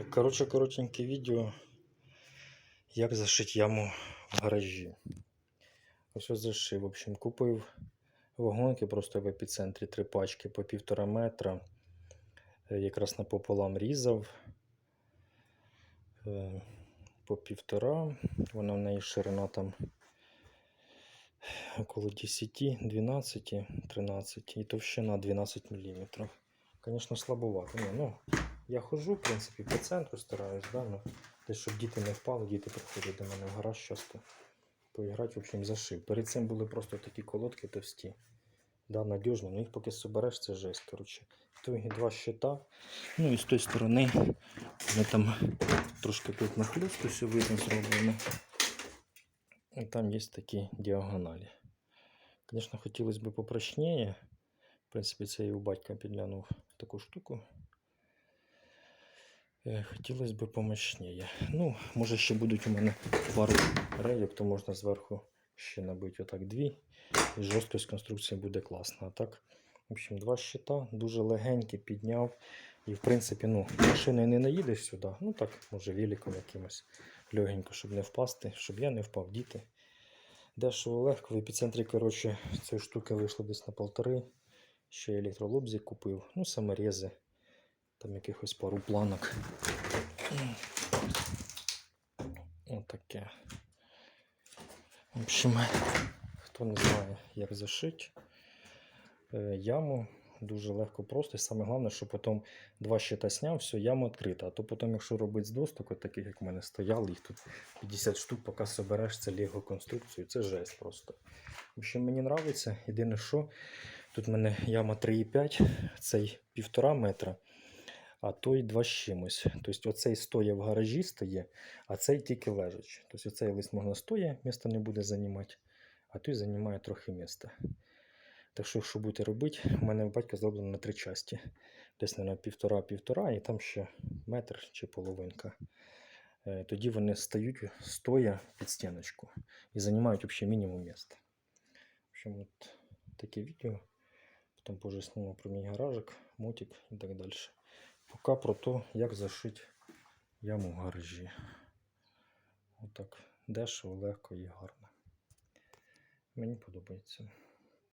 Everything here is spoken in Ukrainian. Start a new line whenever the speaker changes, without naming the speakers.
Так, коротше, коротеньке відео, як зашити яму в гаражі. Ось ось зашив. В общем, купив вагонки просто в епіцентрі три пачки по півтора метра. Е, Якраз напополам різав. Е, По півтора. Вона в неї ширина там около 10, 12, 13 і товщина 12 мм. Звісно, слабовато. Ні, ну, я ходжу, в принципі, по центру стараюсь, да, ну, десь, щоб діти не впали, діти приходять до мене в гараж часто поіграти, в общем, зашив. Перед цим були просто такі колодки товсті. Да, надіжно, ну їх поки собереш, це жесть, коротше. Тут два щита. Ну і з тої сторони ми там трошки тут нахльосту все видно зроблено. І там є такі діагоналі. Звісно, хотілося б попрочніше. В принципі, це і у батька підглянув таку штуку. Е, Хотілося б помощніше. Ну, може ще будуть у мене пару рейок, то можна зверху ще набити отак дві. І жорсткість конструкції буде класна. А так, в общем, два щита, дуже легенькі, підняв. І в принципі, ну, машиною не наїдеш сюди. Ну так, може, великом якимось легенько, щоб не впасти, щоб я не впав, діти. Дешево легко. В епіцентрі, коротше, цієї штуки вийшло десь на полтори. Ще електролобзі купив. Ну, саморези. Там якихось пару планок. Отаке. В общем, хто не знає, як зашити е, яму, дуже легко просто. І саме головне, що потім два щита сняв, все, яма відкрита. А то потім, якщо робити з досток, таких, як в мене стояли, їх тут 50 штук, поки собереш це лего конструкцію, це жесть просто. В общем, мені подобається. Єдине, що тут в мене яма 3,5, цей півтора метра а той два з чимось. Тобто оцей стоя в гаражі стає, а цей тільки лежачий. Тобто оцей лист можна стоя, місто не буде займати, а той займає трохи міста. Так що, що будете робити, у мене у батька зроблено на три часті. Десь на півтора-півтора, і там ще метр чи половинка. Е, Тоді вони стають стоя під стіночку і займають взагалі мінімум міста. В общем, от таке відео. Потім позже про мій гаражик, мотик і так далі. Поки про те, як зашити яму в гаражі. Отак дешево, легко і гарно. Мені подобається.